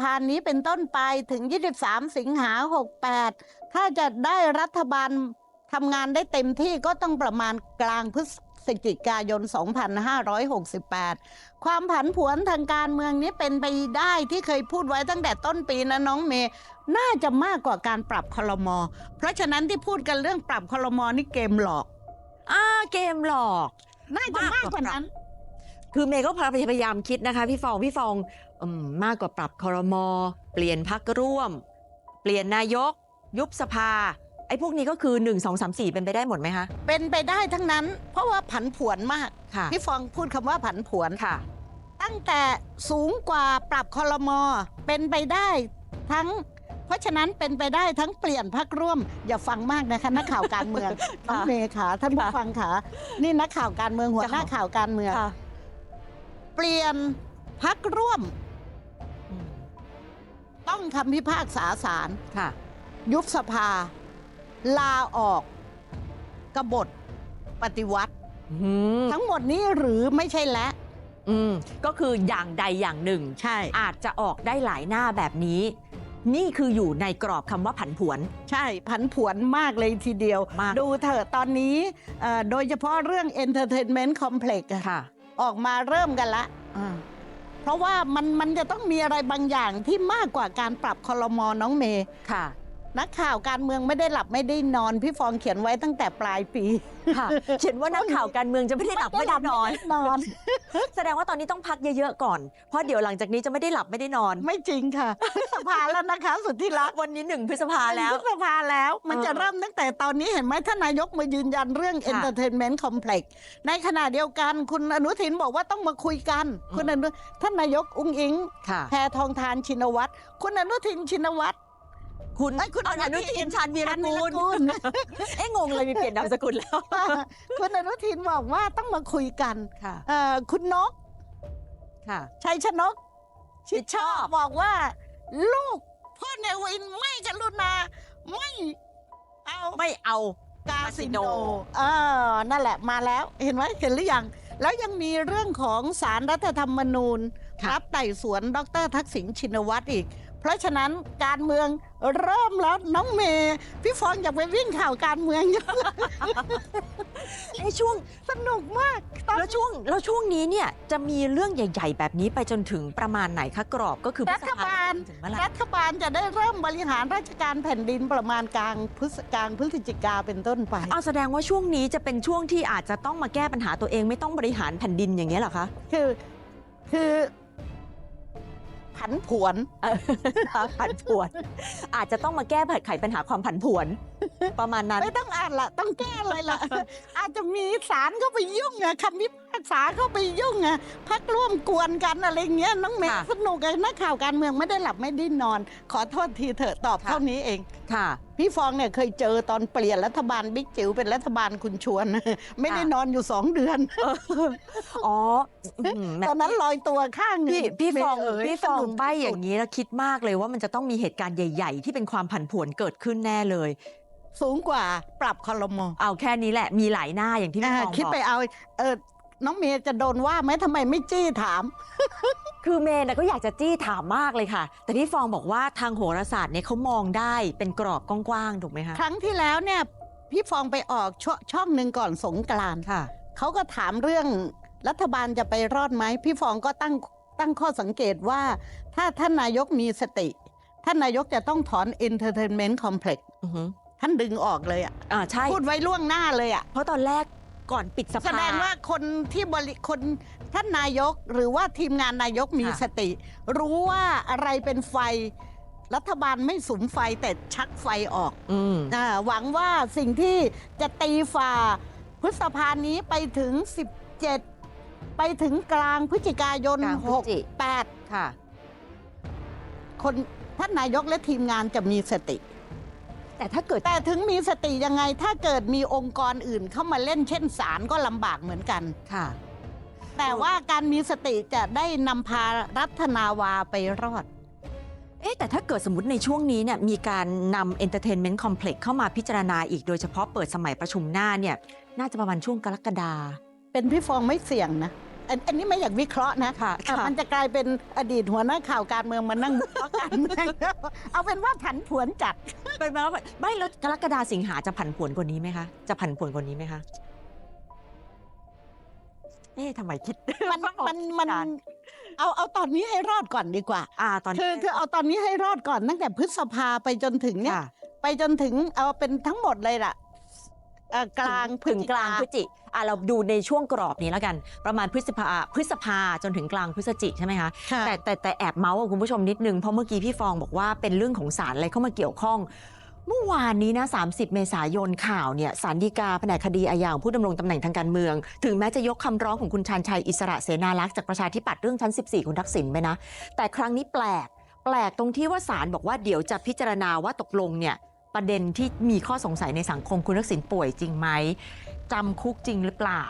ภานี้เป็นต้นไปถึง 23 สิงหา 68 ถ้าจะได้รัฐบาลทำงานได้เต็มที่ก็ต้องประมาณกลางพฤศจิกายน 2568 ความผันผวนทางการเมืองนี้เป็นไปได้ที่เคยพูดไว้ตั้งแต่ต้นปีนะน้องเมย์น่าจะมากกว่าการปรับคลมเพราะฉะนั้นที่พูดกันเรื่องปรับคลมนี่เกมหลอกอ่าเกมหลอก น่าจะมากกว่านั้น คือเมย์ก็พยายามคิดนะคะ พี่ฟองพี่ฟองอื มมากกว่าปรับคอรมอเปลี่ยนพักร่วม เปลี่ยนนายก ยุบสภา ไอ้พวกนี้ก็คือ 1 2 3 4 เป็นไปได้หมดไหมคะ เป็นไปได้ทั้งนั้น เพราะว่าผันผวนมากค่ะ พี่ฟองพูดคำว่าผันผวนค่ะ ตั้งแต่สูงกว่าปรับคอรมอเป็นไปได้ทั้ง เพราะฉะนั้นเป็นไปได้ทั้งเปลี่ยนพักร่วม อย่าฟังมากนะคะนักข่าวการเมืองน้องเมย์ขาท่านผู้ค่ะฟังขานี่นักข่าวการเมืองหัวหน้าค่ะข่าวการเมืองค่ะเปลี่ยนพักร่วมอืม ต้องคำพิพากษาศาลค่ะ ยุบสภา ลาออกกบฏปฏิวัติ อืมทั้งหมดนี้หรือไม่ใช่และ อืมก็คืออย่างใดอย่างหนึ่ง ใช่ อาจจะออกได้หลายหน้าแบบนี้ นี่คืออยู่ในกรอบคำว่าผันผวน ใช่ผันผวนมากเลยทีเดียว มาก ดูเถอะตอนนี้เอ่อโดยเฉพาะเรื่อง Entertainment Complex อะค่ะ ออกมาเริ่มกันละ เพราะว่ามันมันจะต้องมีอะไรบางอย่างที่มากกว่าการปรับคอรมอน้องเมย์ค่ะ นักข่าวการเมืองไม่ได้หลับไม่ได้นอน พี่ฟองเขียนไว้ตั้งแต่ปลายปี ค่ะเขียนว่านักข่าวการเมืองจะไม่ได้หลับไม่ได้นอนไม่ได้นอน แสดงว่าตอนนี้ต้องพักเยอะๆก่อน เพราะเดี๋ยวหลังจากนี้จะไม่ได้หลับไม่ได้นอน ไม่จริงค่ะพฤษภาแล้วนะคะ สุดที่รักวันนี้หนึ่งพฤษภาแล้วพฤษภาแล้ว มันเออจะเริ่มตั้งแต่ตอนนี้เห็นไหมท่านนายกมายืนยันเรื่องค่ะ Entertainment Complex ในขณะเดียวกันคุณอนุทินบอกว่าต้องมาคุยกันอืมคุณอนุท่านนายกอุ้งอิงค่ะแพทองทานชินวัตรคุณอนุทินชินวัตร คุณเอ้ยคุณอนุทินชาญวีรกูลลเอ๊ะงงเลยมีเปลี่ยนนามสกุลแล้ว คุณอนุทินบอกว่าต้องมาคุยกันค่ะเอ่อคุณนกค่ะชัยชนก ชิดชอบบอกว่า ลูกพ่อเนวินไม่กรุณาไม่เอาไม่เอากาสิโนคาสิโนเออนั่นแหละมาแล้ว เห็นไหมเห็นหรือยัง แล้วยังมีเรื่องของสารรัฐธรรมนูญรับไต่สวนดรทักษิณชินวัตรอีก เพราะฉะนั้นการเมืองเริ่มแล้วน้องเมย์พี่ฟองอยากไปวิ่งข่าวการเมืองอยู่ไอ้ช่วงสนุกมากตอนแล้วช่วงแล้วช่วงนี้เนี่ยจะมีเรื่องใหญ่ ๆ แบบนี้ไปจนถึงประมาณไหนคะกรอบก็คือพฤรัษฐภบาลถึงเมื่อไหร่รัฐบาลจะได้เริ่มบริหารราชการแผ่นดินประมาณกลางพฤศกลางพฤศจิกาเป็นต้นไป เอาแสดงว่าช่วงนี้จะเป็นช่วงที่อาจจะต้องมาแก้ปัญหาตัวเองไม่ต้องบริหารแผ่นดินอย่างเงี้ยเหรอคะ คือคือ ผันผวนผันผวน อาจจะต้องมาแก้ไขปัญหาความผันผวน ประมาณนั้น ไม่ต้องอ่านละต้องแก้เลยละ อาจจะมีสารเข้าไปยุ่งอะคำพิพากษาเข้าไปยุ่งอะพักร่วมกวนกันอะไรเงี้ยน้องเมย์ค่ะ สนุกเลยนักข่าวการเมืองไม่ได้หลับไม่ได้นอน ขอโทษทีเถอะตอบค่ะเท่านี้เอง ค่ะ พี่ฟองเนี่ยเคยเจอตอนเปลี่ยนรัฐบาลบิ๊กจิ๋วเป็นรัฐบาลคุณชวน ไม่ได้นอนอยู่สองเดือน อ๋ออื้อหือแหมตอนนั้นลอยตัวข้างหนึ่พี่พี่ฟองเมย์เยพี่ฟองสนุกใบอย่างนี้แล้วคิดมากเลยว่ามันจะต้องมีเหตุการณ์ใหญ่ ๆ ที่เป็นความผันผวนเกิดขึ้นแน่เลย สูงกว่าปรับคอรมอเอาแค่นี้แหละมีหลายหน้าอย่างที่พี่อ่าฟองคิดบอกไปเอาเออน้องเมย์จะโดนว่าไหมทำไมไม่จี้ถาม คือเมย์นะก็อยากจะจี้ถามมากเลยค่ะ แต่พี่ฟองบอกว่าทางโหราศาสตร์เนี่ยเขามองได้เป็นกรอบกว้างๆถูกไหมคะ ครั้งที่แล้วเนี่ยพี่ฟองไปออกชช่องหนึ่งก่อนสงกรานต์ค่ะ เขาก็ถามเรื่องรัฐบาลจะไปรอดไหม พี่ฟองก็ตั้งตั้งข้อสังเกตว่า ถ้าท่านนายกมีสติ ท่านนายกจะต้องถอน Entertainment Complex อือหือ ท่านดึงออกเลยอะอ่าใช่ พูดไว้ล่วงหน้าเลยอะเพราะตอนแรกก่อนปิดสภา แสดงว่าคนที่บริคนท่านนายกหรือว่าทีมงานนายกมีค่ะ สติ รู้ว่าอะไรเป็นไฟ รัฐบาลไม่สุมไฟแต่ชักไฟออก อืมอาหวังว่าสิ่งที่จะตีฝ่าพฤษภานี้ไปถึง 17 ไปถึงกลางพฤศจิกายน กลางพฤศจิ 68 ค่ะ คนท่านนายกและทีมงานจะมีสติ แต่ถ้าเกิด แต่ถึงมีสติยังไงถ้าเกิดมีองค์กรอื่นเข้ามาเล่นเช่นศาลก็ลำบากเหมือนกัน ค่ะ แต่ว่าการมีสติจะได้นำพารัฐนาวาไปรอด เอ๊ะแต่ถ้าเกิดสมมติในช่วงนี้เนี่ยมีการนำ Entertainment Complex เข้ามาพิจารณาอีกโดยเฉพาะเปิดสมัยประชุมหน้าเนี่ย น่าจะประมาณช่วงกรกฎาเป็นพี่ฟองไม่เสี่ยงนะ อันอันนี้ไม่อยากวิเคราะห์นะค่ะอะค่ะ มันจะกลายเป็นอดีตหัวหน้าข่าวการเมืองมานั่งวิเคราะห์การเมืองเอาเป็นว่าผันผวนจัด ไปมาแล้วไม่แล้วกรกฎาสิงหาจะผันผวนกว่านี้ไหมคะ จะผันผวนกว่านี้ไหมคะ เอ๊ะทำไมคิด มันมันมันเอาเอาตอนนี้ให้รอดก่อนดีกว่า อ่าตอนคือคือเอาตอนนี้ให้รอดก่อนตั้งแต่พฤษภาไปจนถึงเนี่ย ค่ะไปจนถึงเอาเป็นทั้งหมดเลยล่ะเอ่อกลางถึงพฤศจิกลางพฤศจิ อะเราดูในช่วงกรอบนี้แล้วกัน ประมาณพฤษภาพฤษภาจนถึงกลางพฤศจิใช่ไหมคะค่ะแต่แต่แต่แอบเมาส์กับคุณผู้ชมนิดนึงเพราะเมื่อกี้พี่ฟองบอกว่าเป็นเรื่องของสารอะไรเข้ามาเกี่ยวข้องเมื่อวานนี้นะ 30 เมษายนข่าวเนี่ยสารดีกาแผนกคดีอาญาของผู้ดำรงตำแหน่งทางการเมือง ถึงแม้จะยกคำร้องของคุณชาญชัยอิสระเสนาลักษณ์จากประชาธิปัตย์เรื่องชั้น 14 คุณทักษิณไปนะ แต่ครั้งนี้แปลก แปลกตรงที่ว่าศาลบอกว่าเดี๋ยวจะพิจารณาว่าตกลงเนี่ยประเด็นที่มีข้อสงสัยในสังคมคุณทักษิณป่วยจริงไหม จำคุกจริงหรือเปล่า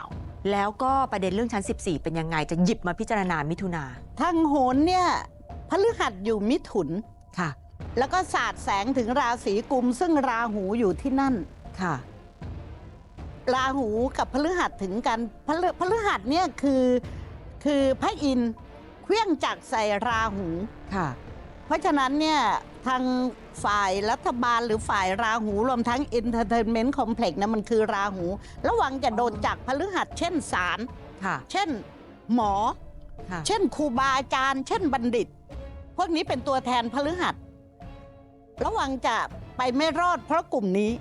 แล้วก็ประเด็นเรื่องชั้น 14 เป็นยังไงจะหยิบมาพิจารณามิถุนาทางโหนเนี่ยพฤหัสอยู่มิถุนค่ะ แล้วก็สาดแสงถึงราศีกุม ซึ่งราหูอยู่ที่นั่นค่ะ ราหูกับพฤหัสถึงกันพฤพฤหัสเนี่ยคือคือพระอินทร์เคลื่องจักรใส่ราหูค่ะ เพราะฉะนั้นเนี่ย ทางฝ่ายรัฐบาลหรือฝ่ายราหูรวมทั้ง Entertainment Complex นะมันคือราหู ระวังจะโดนจักรพฤหัสเช่นศาลค่ะ เช่นหมอ ค่ะเช่นครูบาอาจารย์ เช่นบัณฑิต พวกนี้เป็นตัวแทนพฤหัส ระวังจะไปไม่รอดเพราะกลุ่มนี้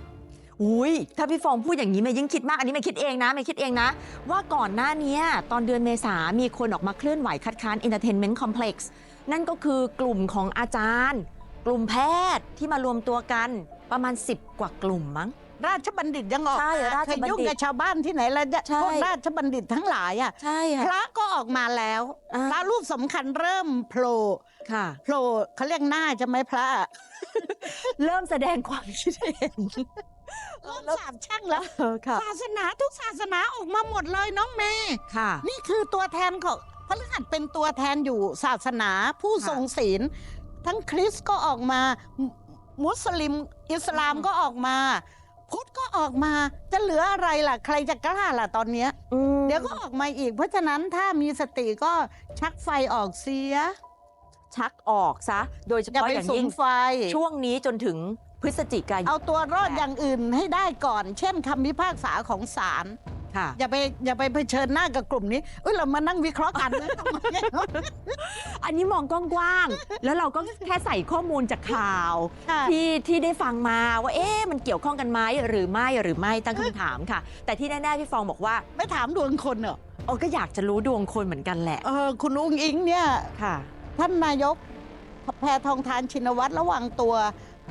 อุ้ยถ้าพี่ฟองพูดอย่างนี้ไม่ยิ่งคิดมาก อันนี้ไม่คิดเองนะไม่คิดเองนะ ว่าก่อนหน้านี้ตอนเดือนเมษามีคนออกมาเคลื่อนไหวคัดค้าน Entertainment Complex นั่นก็คือกลุ่มของอาจารย์ กลุ่มแพทย์ที่มารวมตัวกันประมาณ 10 กว่ากลุ่มมั้ง ราชบัณฑิตยังออกใช่มาราชเคยบัณฑิตยุ่งกับชาวบ้านที่ไหนแล้วใช่ พวกราชบัณฑิตทั้งหลายอะใช่พระก็ออกมาแล้วอ่า พระรูปสำคัญเริ่มโผล่ค่ะ โผล่เขาเรียกหน้าจะไหมพระอะเริ่มแสดงความคิดเห็นเริ่มสาบแช่งแล้ว เออค่ะศาสนาทุกศาสนาออกมาหมดเลยน้องเมย์ค่ะ นี่คือตัวแทนของพฤหัสเป็นตัวแทนอยู่ศาสนาผู้ค่ะ ทรงศีล ทั้งคริสต์ก็ออกมา มุมุสลิมอิสลามอืมก็ออกมา พุทธก็ออกมาจะเหลืออะไรล่ะ ใครจะกล้าล่ะตอนเนี้ย อืมเดี๋ยวก็ออกมาอีก เพราะฉะนั้นถ้ามีสติก็ชักไฟออกเสียชักออกซะ โดยเฉอย่าพาะไปอย่างสุยิ่มงไฟ ช่วงนี้จนถึงพฤศจิกายน เอาตัวรอดแปดอย่างอื่นให้ได้ก่อน เช่นคำพิพากษาของศาล ค่ะ อย่าไปอย่าไปเผชิญหน้ากับกลุ่มนี้เอ้ยเรามานั่งวิเคราะห์กันนะทำไมอันนี้มองกว้างๆแล้วเราก็แค่ใส่ข้อมูลจากข่าว ค่ะ ที่ที่ได้ฟังมาว่าเอ๊ะมันเกี่ยวข้องกันไหมหรือไม่หรือไม่ตั้งคำถามค่ะ แต่ที่แน่ๆพี่ฟองบอกว่าไม่ถามดวงคนเหรอโอ้ก็อยากจะรู้ดวงคนเหมือนกันแหละเออคุณอุ้งอิงเนี่ย ค่ะ ท่านนายกแพทองทานชินวัตรระวังตัว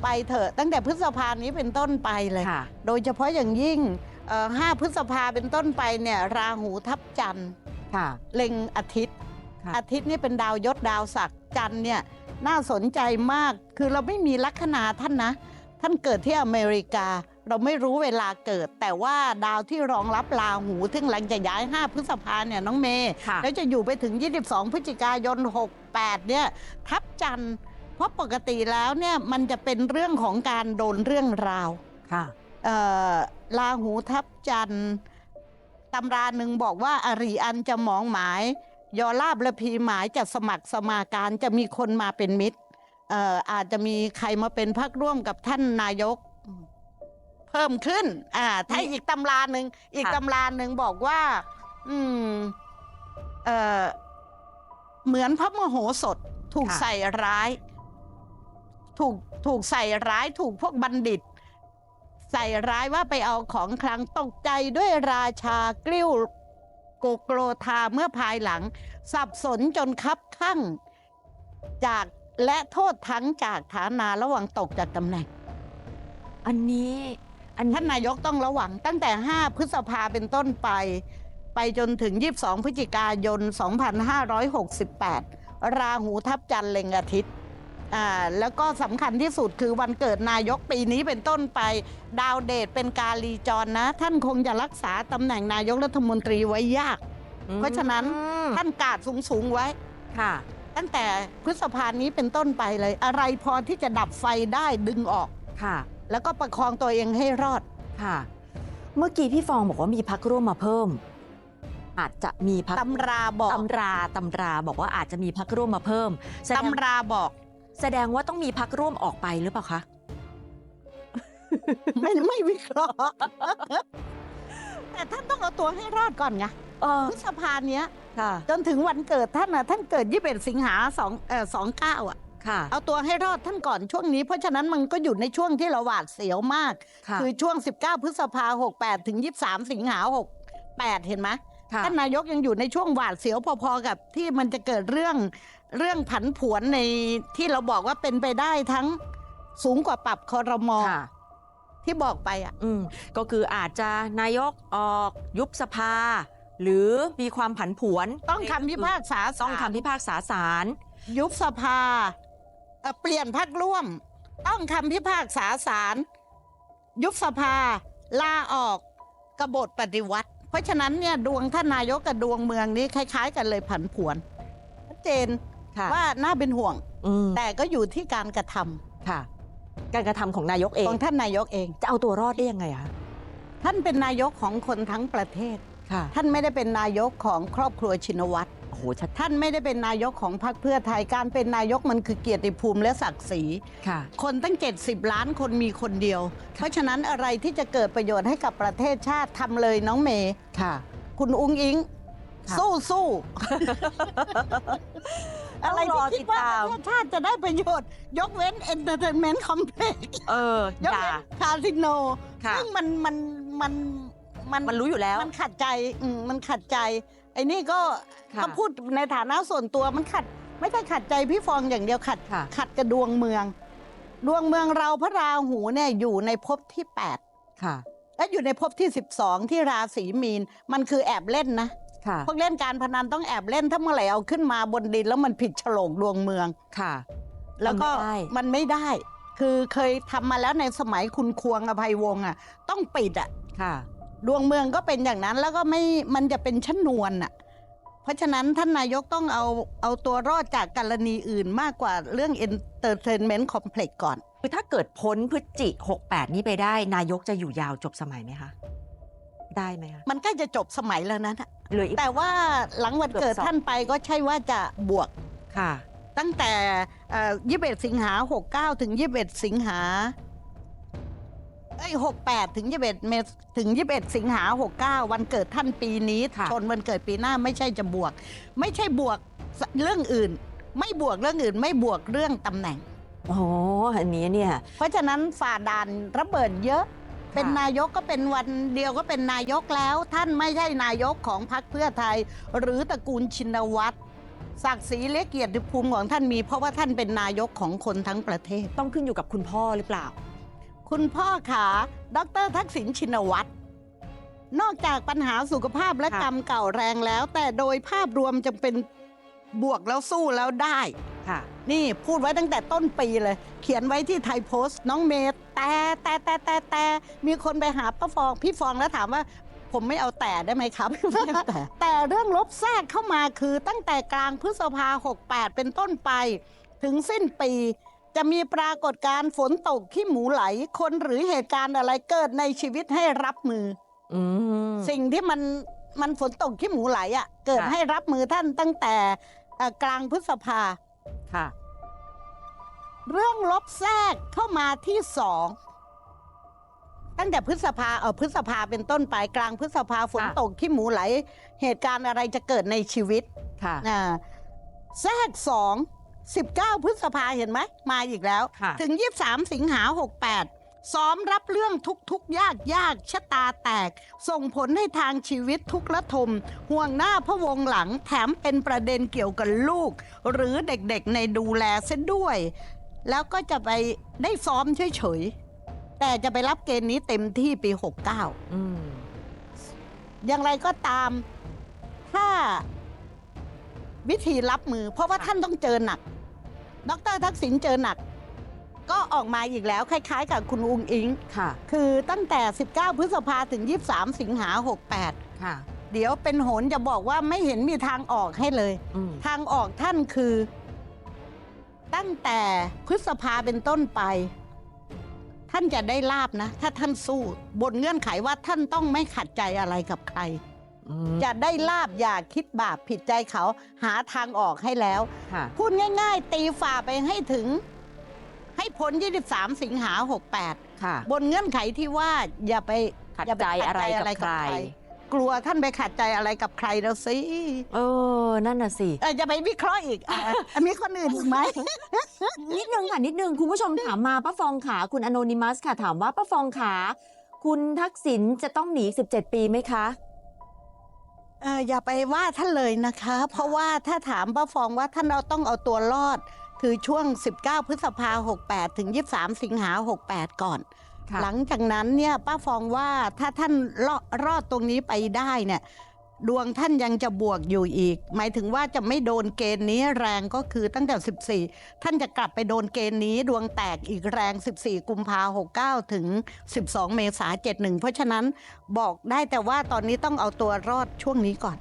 ไปเถอะตั้งแต่พฤษภานี้เป็นต้นไปเลย ค่ะ โดยเฉพาะอย่างยิ่ง เอ่อ5พฤษภาเป็นต้นไปเนี่ยราหูทับจันทร์ค่ะเล็งอาทิตย์ ค่ะ อาทิตย์นี่เป็นดาวยศดาวศักดิ์จันทร์เนี่ยน่าสนใจมากคือเราไม่มีลัคนาท่านนะ ท่านเกิดที่อเมริกา เราไม่รู้เวลาเกิด แต่ว่าดาวที่รองรับราหูซึ่งหลังจะย้าย 5 พฤษภาเนี่ยน้องเมย์ ค่ะ แล้วจะอยู่ไปถึง 22 พฤศจิกายน 68 เนี่ย ทับจันทร์เพราะปกติแล้วเนี่ย มันจะเป็นเรื่องของการโดนเรื่องราว ค่ะ เอ่อราหูทับจันทร์ตำราหนึ่งบอกว่าอริอันจะหมองหมาย ยอลาบและพีหมายจะสมัครสมาการจะมีคนมาเป็นมิตรเอ่ออาจจะมีใครมาเป็นพักร่วมกับท่านนายกเพิ่มขึ้น อ่า ถ้าอีกตำราหนึ่งอีกค่ะตำราหนึ่งบอกว่า อืม เอ่อเหมือนพระมโหสถถูกใส่ร้าย ถูกถูกใส่ร้าย ถูกพวกบัณฑิตใส่ร้ายว่าไปเอาของคลังตกใจด้วยราชากลิ้วโกโกรธาเมื่อภายหลัง สับสนจนคับข้างจากและโทษทั้งจากฐานาระหว่างตกจากตำแหน่ง อันนี้ อันท่านนายกต้องระวังตั้งแต่ 5 พฤษภาเป็นต้นไป ไปจนถึง 22 พฤศจิกายน 2568 ราหูทับจันทร์เล็งอาทิตย์ อ่าแล้วก็สำคัญที่สุดคือวันเกิดนายกปีนี้เป็นต้นไป ดาวเดชเป็นกาลีจรนะ ท่านคงจะรักษาตำแหน่งนายกรัฐมนตรีไว้ยาก เพราะฉะนั้นอืมท่านกาดสูงๆไว้ ค่ะ ตั้งแต่พฤษภานี้เป็นต้นไปเลย อะไรพอที่จะดับไฟได้ดึงออก ค่ะ แล้วก็ประคองตัวเองให้รอด ค่ะ เมื่อกี้พี่ฟองบอกว่ามีพักร่วมมาเพิ่ม อาจจะมีพักตำราบอกตำราตำราบอกว่าอาจจะมีพักร่วมมาเพิ่มแสดงตำราบอก แสดงว่าต้องมีพักร่วมออกไปหรือเปล่าคะ ไม่ไม่วิเคราะห์ แต่ท่านต้องเอาตัวให้รอดก่อนไงเออ พฤษภาเนี้ย ค่ะ จนถึงวันเกิดท่านนะท่านเกิดยี่สิบสิงหาสองเอ่อสองเก้าอะ ค่ะ เอาตัวให้รอดท่านก่อนช่วงนี้ เพราะฉะนั้นมันก็อยู่ในช่วงที่เราหวาดเสียวมาก ค่ะ คือช่วง 19 พฤษภา 68 ถึง 23 สิงหา 68 เห็นไหมค่ะ ท่านนายกยังอยู่ในช่วงหวาดเสียวพอๆกับที่มันจะเกิดเรื่อง เรื่องผันผวนในที่เราบอกว่าเป็นไปได้ทั้งสูงกว่าปรับคอรมอค่ะ ที่บอกไปอะ อืมก็คืออาจจะนายกออกยุบสภา หรือมีความผันผวนต้องคำพิพากษาต้องศาลคำพิพากษาศาลยุบสภาเอ่อเปลี่ยนพักร่วม ต้องคำพิพากษาศาลยุบสภาลาออกกบฏปฏิวัติ เพราะฉะนั้นเนี่ยดวงท่านนายกกับดวงเมืองนี้คล้าย ๆ กันเลยผันผวนชัดเจน ค่ะว่าน่าเป็นห่วง อืมแต่ก็อยู่ที่การกระทำค่ะ การกระทำของนายกเอง ของท่านนายกเอง จะเอาตัวรอดได้ยังไงอะท่านเป็นนายกของคนทั้งประเทศ ค่ะท่านไม่ได้เป็นนายกของครอบครัวชินวัตรโอ้โหชัดท่านไม่ได้เป็นนายกของพรรคเพื่อไทยการเป็นนายกมันคือเกียรติภูมิและศักดิ์ศรี ค่ะ คนตั้ง 70 ล้านคนมีคนเดียว เพราะฉะนั้นอะไรที่จะเกิดประโยชน์ให้กับประเทศชาติทำเลยน้องเมย์ค่ะ คุณอุ้งอิง ค่ะ สู้สู้ อะไรต้องรที่อคิดว่าติดตามประเทศชาติจะได้ประโยชน์ ยกเว้นเอนเตอร์เทนเมนต์คอมเพล็กซ์เออ ยกอย่า เว้นคาสิโนค่ะ ซึ่งมันมันมันมันมันรู้อยู่แล้ว มันขัดใจอืมมันขัดใจไอ้นี่ก็ค่ะก็พูดในฐานะส่วนตัวมันขัด ไม่ใช่ขัดใจพี่ฟองอย่างเดียวขัด ค่ะ ขัดกับดวงเมือง ดวงเมืองเราพระราหูเนี่ยอยู่ในภพที่8ค่ะ และอยู่ในภพที่ 12 ที่ราศีมีน มันคือแอบเล่นนะ ค่ะ พวกเล่นการพนันต้องแอบเล่นถ้าเมื่อไหร่เอาขึ้นมาบนดินแล้วมันผิดโฉลกดวงเมือง ค่ะ แล้วก็ทำไม่ได้ มันไม่ได้ คือเคยทำมาแล้วในสมัยคุณควงอภัยวงศ์อะ ต้องปิดอะ ค่ะ ดวงเมืองก็เป็นอย่างนั้นแล้วก็ไม่มันจะเป็นชนวนอะ เพราะฉะนั้นท่านนายกต้องเอาเอาตัวรอดจากกรณีอื่นมากกว่าเรื่อง entertainment complex ก่อน คือถ้าเกิดพ้นพฤศจิ 68 นี้ไปได้ นายกจะอยู่ยาวจบสมัยไหมคะ ได้ไหมคะ มันใกล้จะจบสมัยแล้วนะเหลืออีก แต่ว่าหลังวันเกิดเกือบสอง ท่านไปก็ใช่ว่าจะบวก ค่ะ ตั้งแต่ยี่สิบเอ็ดสิงหาหกเก้าถึงยี่สิบเอ็ดสิงหาเอ้ยหกแปดถึงยี่สิบเอ็ดเมษถึงยี่สิบเอ็ดสิงหาหกเก้าวันเกิดท่านปีนี้ ค่ะ ชนวันเกิดปีหน้าไม่ใช่จะบวก ไม่ใช่บวกเรื่องอื่น ไม่บวกเรื่องอื่น ไม่บวกเรื่องตำแหน่ง โอ้อันนี้เนี่ย เพราะฉะนั้นฝ่าด่านระเบิดเยอะ เป็นนายกก็เป็นวันเดียวก็เป็นนายกแล้ว ท่านไม่ใช่นายกของพรรคเพื่อไทย หรือตระกูลชินวัตรศักดิ์ศรีและเกียรติภูมิของท่านมี เพราะว่าท่านเป็นนายกของคนทั้งประเทศ ต้องขึ้นอยู่กับคุณพ่อหรือเปล่า คุณพ่อขาดรทักษิณชินวัตรนอกจากปัญหาสุขภาพและค่ะกรรมเก่าแรงแล้ว แต่โดยภาพรวมจะเป็นบวกแล้วสู้แล้วได้ค่ะ นี่พูดไว้ตั้งแต่ต้นปีเลย เขียนไว้ที่ไทยโพสต์น้องเมย์แต่แต่แต่แต่แต่มีคนไปหาป้าฟองพี่ฟองแล้วถามว่า ผมไม่เอาแต่ได้ไหมครับ แต่แต่เรื่องลบแทรกเข้ามาคือตั้งแต่กลางพฤษภา 68 เป็นต้นไป ถึงสิ้นปีจะมีปรากฏการณ์ฝนตกขี้หมูไหล คนหรือเหตุการณ์อะไรเกิดในชีวิตให้รับมืออืมสิ่งที่มันมันฝนตกขี้หมูไหลอะ่ะ เกิดค่ะให้รับมือท่านตั้งแต่เอ่อกลางพฤษภา ค่ะ เรื่องลบแทรกเข้ามาที่สองตั้งแต่พฤษภาเออพฤษภาเป็นต้นไปกลางพฤษภาฝนค่ะตกขี้หมูไหล เหตุการณ์อะไรจะเกิดในชีวิตค่ะอ่าแทรกสองสิบเก้าพฤษภาเห็นไหมมาอีกแล้วค่ะถึงยี่สามสิงหาหกแปด ซ้อมรับเรื่องทุกทุกยากยากชะตาแตก ส่งผลให้ทางชีวิตทุกระทม ห่วงหน้าพะวงหลังแถมเป็นประเด็นเกี่ยวกับลูก หรือเด็กๆในดูแลเส้นด้วย แล้วก็จะไปได้ซ้อมเฉยๆ แต่จะไปรับเกณฑ์นี้เต็มที่ปี 69อืมอย่างไรก็ตาม ถ้าวิธีรับมือ เพราะว่าท่านต้องเจอหนัก ดรทักษิณเจอหนัก ก็ออกมาอีกแล้วคล้ายๆ กับคุณอุงอิง ค่ะ คือตั้งแต่ 19 พฤษภาถึง 23 สิงหา 68 ค่ะ เดี๋ยวเป็นโหนจะบอกว่าไม่เห็นมีทางออกให้เลย อืม ทางออกท่านคือ ตั้งแต่พฤษภาเป็นต้นไป ท่านจะได้ลาบนะ ถ้าท่านสู้บนเงื่อนไขว่าท่านต้องไม่ขัดใจอะไรกับใคร อืมจะได้ลาบอย่าคิดบาปผิดใจเขาหาทางออกให้แล้ว ค่ะ พูดง่าย ๆ ตีฝ่าไปให้ถึงให้ พ้น 23 สิงหา68ค่ะบนเงื่อนไขที่ว่าอย่าไปขัดอย่าปใจอะไรขัดกับใคร กลัวท่านไปขัดใจอะไรกับใครแล้วสิเออ นั่นน่ะสิ เออจะไปวิเคราะห์อีกอะอะมีคนอื่นอีกไหม นิดนึงค่ะ นิดนึง คุณผู้ชมถามมาป้าฟองขาคุณอ n o นิมัสค่ะ ถามว่าป้าฟองขาคุณทักษิณจะต้องหนี 17 ปีไหมคะ เอออย่าไปว่าท่านเลยนะคะ เพราะว่าถ้าถามป้าฟองว่าท่านเราต้องเอาตัวรอด คือช่วง 19 พฤษภา68 ถึง 23 สิงหา 68 ก่อนค่ะหลังจากนั้นเนี่ยป้าฟองว่าถ้าท่านรอดรอดตรงนี้ไปได้เนี่ยดวงท่านยังจะบวกอยู่อีก หมายถึงว่าจะไม่โดนเกณฑ์นี้แรงก็คือตั้งแต่ 14 ท่านจะกลับไปโดนเกณฑ์นี้ดวงแตกอีกแรง 14 กุมภา69 ถึง 12 เมษา71 เพราะฉะนั้นบอกได้แต่ว่าตอนนี้ต้องเอาตัวรอดช่วงนี้ก่อน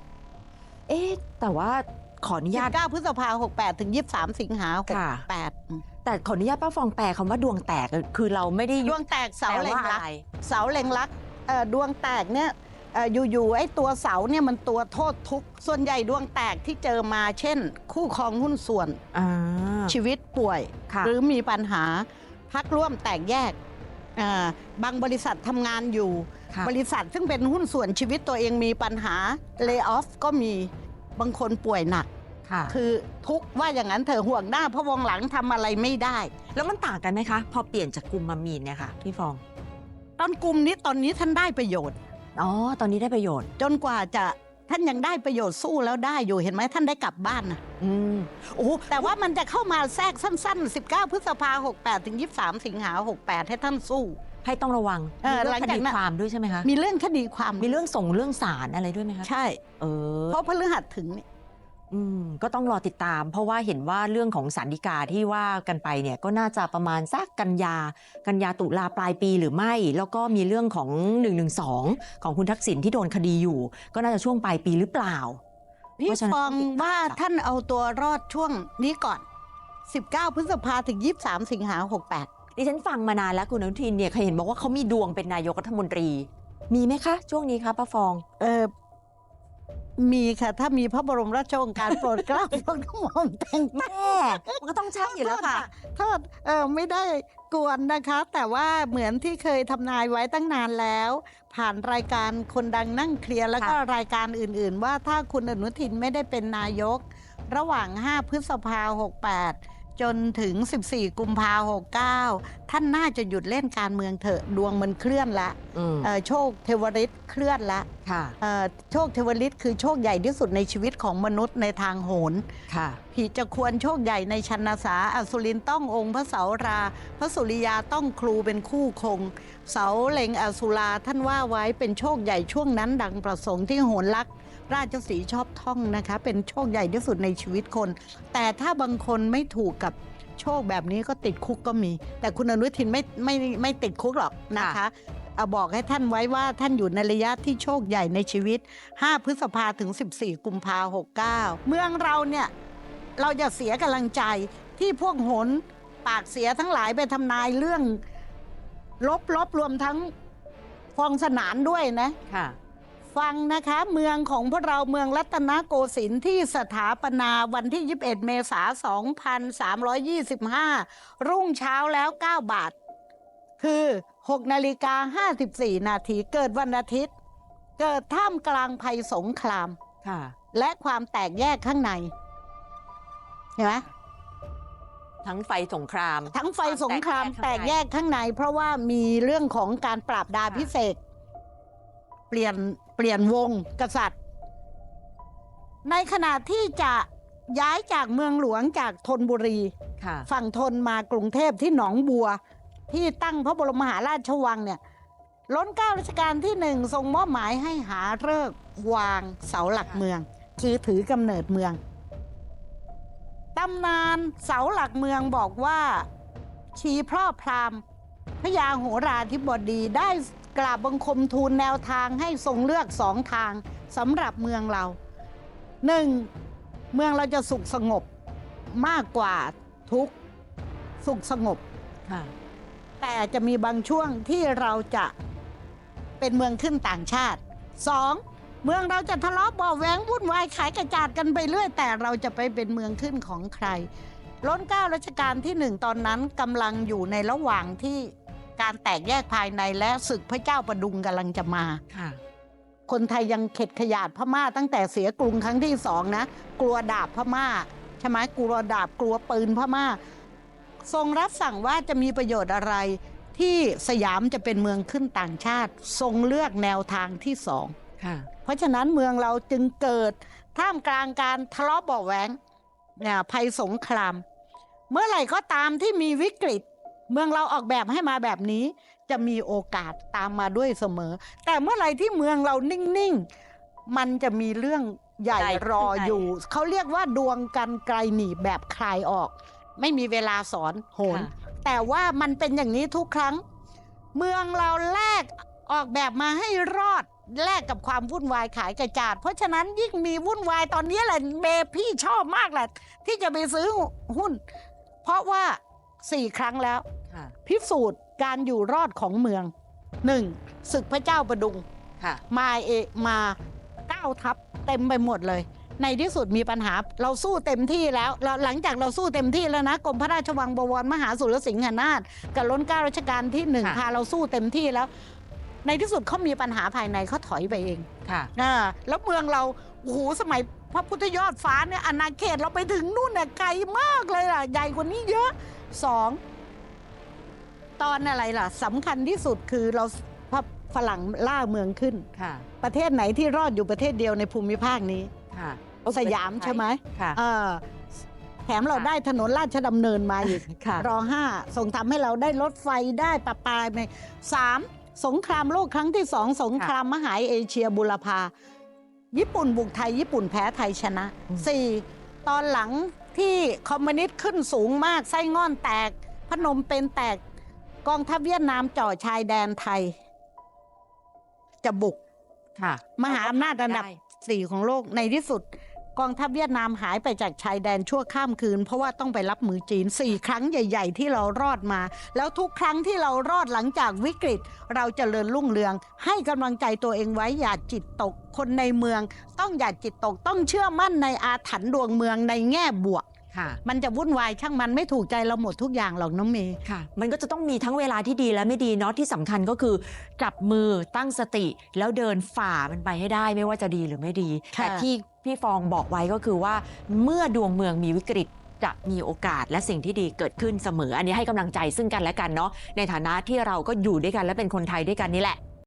เอ๊ะแต่ว่า ขออนุญาต 19 พฤษภา68ถึง 23 สิงหาค่ะ68อืมแต่ขออนุญาตป้าฟองแปลคำว่าดวงแตกคือเราไม่ได้ดวงแตกเสาแปลเล็งว่ารัอะก ไร เสาเล็งรักเอ่อดวงแตกเนี่ยเอ่ออยู่ๆไอ้ตัวเสาเนี่ยมันตัวโทษทุกข์ส่วนใหญ่ดวงแตกที่เจอมาเช่น คู่ครองหุ้นส่วนอ่า ชีวิตป่วย ค่ะ หรือมีปัญหาพักร่วมแตกแยกอ่าบางบริษัททำงานอยู่ ค่ะ บริษัทซึ่งเป็นหุ้นส่วนชีวิตตัวเองมีปัญหาเลิกออฟก็มี บางคนป่วยหนัก ค่ะ คือทุกข์ว่าอย่างนั้นเธอะห่วงหน้าเพราะวงหลังทำอะไรไม่ได้ แล้วมันต่างกันไหมคะ พอเปลี่ยนจากกุมมามีนเนี่ยค่ะ พี่ฟอง ตอนกลุ่มนี้ตอนนี้ท่านได้ประโยชน์ อ๋อ ตอนนี้ได้ประโยชน์ จนกว่าจะท่านยังได้ประโยชน์สู้แล้วได้อยู่เห็นไหมท่านได้กลับบ้านนะอืมโอ้แต่ว่ามันจะเข้ามาแทรกสั้น ๆ 19 พฤษภา68 ถึง 23 สิงหา68 ให้ท่านสู้ ให้ต้องระวังเออมีหลัเรื่องงคจากดีนั้น ความด้วยใช่ไหมคะมีเรื่องคดีความมีเรื่องส่งเรื่องศาลอะไรด้วยไหมคะใช่ เออ เพราะพฤหัสถึงเนี่ย อืมก็ต้องรอติดตาม เพราะว่าเห็นว่าเรื่องของสารดีกาที่ว่ากันไปเนี่ยก็น่าจะประมาณสักกันยา กันยาตุลาปลายปีหรือไม่ แล้วก็มีเรื่องของ1นึของคุณทักษิณที่โดนคดีอยู่ ก็น่าจะช่วงปลายปีหรือเปล่า พี่เพราะฉะนั้นฟองต้องติดตาม ว่าค่ะท่านเอาตัวรอดช่วงนี้ก่อน 19 พฤษภาถึง 23 สิงหา68 ดิฉันฟังมานานแล้วคุณอนุทินเนี่ยเคยเห็นบอกว่าเขามีดวงเป็นนายกรัฐมนตรี มีไหมคะ ช่วงนี้คะป้าฟอง เออมีค่ะ ถ้ามีพระบรมราชโองการโปรดเกล้าโปรดกระหม่อมแต่งตั้งแม่มันก็ต้องใช่อยู่แล้วค่ะโทษเออไม่ได้กวนนะคะ แต่ว่าเหมือนที่เคยทำนายไว้ตั้งนานแล้ว ผ่านรายการคนดังนั่งเคลียร์แล้วก็ค่ะรายการอื่น ๆ ว่าถ้าคุณอนุทินไม่ได้เป็นนายก ระหว่าง 5 พฤษภา68 จนถึง 14 กุมภา69ท่านน่าจะหยุดเล่นการเมืองเถอะดวงมันเคลื่อนละอืมเอ่อโชคเทวฤทธิ์เคลื่อนละค่ะเอ่อโชคเทวฤทธิ์คือโชคใหญ่ที่สุดในชีวิตของมนุษย์ในทางโหนค่ะผีจะควรโชคใหญ่ในชันนาสาอสุรินต้ององค์พระเสารา พระสุริยาต้องครูเป็นคู่คง เสาเล็งอสุราท่านว่าไว้เป็นโชคใหญ่ช่วงนั้นดังประสงค์ที่โหนลักษณ์ ราชสีห์ชอบท่องนะคะ เป็นโชคใหญ่ที่สุดในชีวิตคน แต่ถ้าบางคนไม่ถูกกับโชคแบบนี้ก็ติดคุกก็มี แต่คุณอนุทินไม่ไม่ไม่ติดคุกหรอกนะคะเอาบอกให้ท่านไว้ว่าท่านอยู่ในระยะที่โชคใหญ่ในชีวิต 5 พฤษภาถึง 14 กุมภา69เมืองเราเนี่ยเราจะเสียกำลังใจที่พวกโหนปากเสียทั้งหลายไปทำนายเรื่องลบลบรวมทั้งฟองสนานด้วยนะ ค่ะ ฟังนะคะเมืองของพวกเราเมืองรัตนโกสินทร์ที่สถาปนาวันที่ 21 เมษายน 2325 รุ่งเช้าแล้ว 9 บาท คือ 6 นาฬิกา 54 นาทีเกิดวันอาทิตย์ เกิดท่ามกลางภัยสงครามค่ะ และความแตกแยกข้างใน เห็นไหมทั้งไฟสงคราม ทั้งไฟสงครามความแตแตกกแยแยกกข้างใน เพราะว่ามีเรื่องของการปราบดาค่ะพิเศษกเปลี่ยน เปลี่ยนวงกษัตริย์ ในขณะที่จะย้ายจากเมืองหลวงจากธนบุรี ค่ะฝั่งทนมากรุงเทพที่หนองบัว ที่ตั้งพระบรมมหาราชวังเนี่ยล้นเกล้ารัชกาลที่หนึ่งทรงมอบหมายให้หาเลิกษ์วางเสาหลักเมือง คือถือกำเนิดเมืองตำนานเสาหลักเมืองบอกว่าชีพร่อพราหมณ์พญาโหราธิบดีได้ กราบบังคมทูลแนวทางให้ทรงเลือกสองทางสำหรับเมืองเราหนึ่งเมืองเราจะสุขสงบมากกว่าทุกข์สุขสงบค่ะแต่จะมีบางช่วงที่เราจะเป็นเมืองขึ้นต่างชาติสองเมืองเราจะทะเลาะเบาะแหวงวุ่นวายขายกระจาดกันไปเรื่อย แต่เราจะไปเป็นเมืองขึ้นของใครล้นเกล้ารัชกาลที่หนึ่งตอนนั้นกำลังอยู่ในระหว่างที่ การแตกแยกภายในและศึกพระเจ้าประดุงกำลังจะมา ค่ะ คนไทยยังเข็ดขยาดพม่าตั้งแต่เสียกรุงครั้งที่สองนะ กลัวดาบพม่าใช่ไหมกลัวดาบกลัวปืนพม่า ทรงรับสั่งว่าจะมีประโยชน์อะไร ที่สยามจะเป็นเมืองขึ้นต่างชาติ ทรงเลือกแนวทางที่สอง ค่ะ เพราะฉะนั้นเมืองเราจึงเกิดท่ามกลางการทะเลาะเบาะแหวงเนี่ยภัยสงคราม เมื่อไหร่ก็ตามที่มีวิกฤต เมืองเราออกแบบให้มาแบบนี้ จะมีโอกาสตามมาด้วยเสมอ แต่เมื่อไหร่ที่เมืองเรานิ่งๆ มันจะมีเรื่องใหญ่ใหญ่รอขึ้นไปอยู่ เขาเรียกว่าดวงกันไกลหนีบแบบคลายออก ไม่มีเวลาสอนโหนค่ะแต่ว่ามันเป็นอย่างนี้ทุกครั้ง เมืองเราแลกออกแบบมาให้รอดแลกกับความวุ่นวายขายกระจาด เพราะฉะนั้นยิ่งมีวุ่นวายตอนนี้แหละเมย์พี่ชอบมากแหละที่จะไปซื้อหุ้น เพราะว่า สี่ครั้งแล้วค่ะพิสูจน์การอยู่รอดของเมืองหนึ่งศึกพระเจ้าประดุงค่ะมาเอะมาเก้าทัพเต็มไปหมดเลย ในที่สุดมีปัญหาเราสู้เต็มที่แล้วเราหลังจากเราสู้เต็มที่แล้วนะกรมพระราชวังบวรมหาสุรสิงหนาถกับล้นเกล้ารัชกาลที่หนึ่งค่ะพาเราสู้เต็มที่แล้ว ในที่สุดเขามีปัญหาภายในเขาถอยไปเองค่ะอ่าแล้วเมืองเราโอ้โหสมัย พระพุทธยอดฟ้าเนี่ยอาณาเขตเราไปถึงนู่นน่ะไกลมากเลยล่ะ ใหญ่กว่านี้เยอะสองตอนอะไรล่ะสำคัญที่สุดคือเราพระฝรั่งล่าเมืองขึ้น ค่ะ ประเทศไหนที่รอดอยู่ประเทศเดียวในภูมิภาคนี้ ค่ะสยามใช่ไหมค่ะ เออแถมเราได้ถนนราชดำเนินมาอีกค่ะรอห้าส่งทำให้เราได้รถไฟได้ปะปาในสามสงครามโลกครั้งที่สองสงครามมหาเอเชียบุรพา ญี่ปุ่นบุกไทย ญี่ปุ่นแพ้ไทยชนะอืมสี่ตอนหลังที่คอมมิวนิสต์ขึ้นสูงมากไส้ง่อนแตก พนมเป็นแตกกองทัพเวียดนามจ่อชายแดนไทย จะบุกค่ะมหาอำนาจอันดับได้สี่ของโลกในที่สุด กองทัพเวียดนามหายไปจากชายแดนชั่วข้ามคืน เพราะว่าต้องไปรับมือจีนสี่ครั้งใหญ่ ๆ ที่เรารอดมา แล้วทุกครั้งที่เรารอดหลังจากวิกฤต เราจเจริญรุ่งเรือง ให้กำลังใจตัวเองไว้อย่าจิตตกคนในเมือง ต้องอย่าจิตตกต้องเชื่อมั่นในอาถรรพ์ดวงเมืองในแง่บวก ค่ะ มันจะวุ่นวายช่างมันไม่ถูกใจเราหมดทุกอย่างหรอกน้องเมย์ ค่ะ มันก็จะต้องมีทั้งเวลาที่ดีและไม่ดีเนาะที่สำคัญก็คือจับมือตั้งสติ แล้วเดินฝ่ามันไปให้ได้ไม่ว่าจะดีหรือไม่ดี ค่ะ แต่ที่พี่ฟองบอกไว้ก็คือว่า เมื่อดวงเมืองมีวิกฤตจะมีโอกาสและสิ่งที่ดีเกิดขึ้นเสมอ อันนี้ให้กำลังใจซึ่งกันและกันเนาะในฐานะที่เราก็อยู่ด้วยกันและเป็นคนไทยด้วยกันนี่แหละ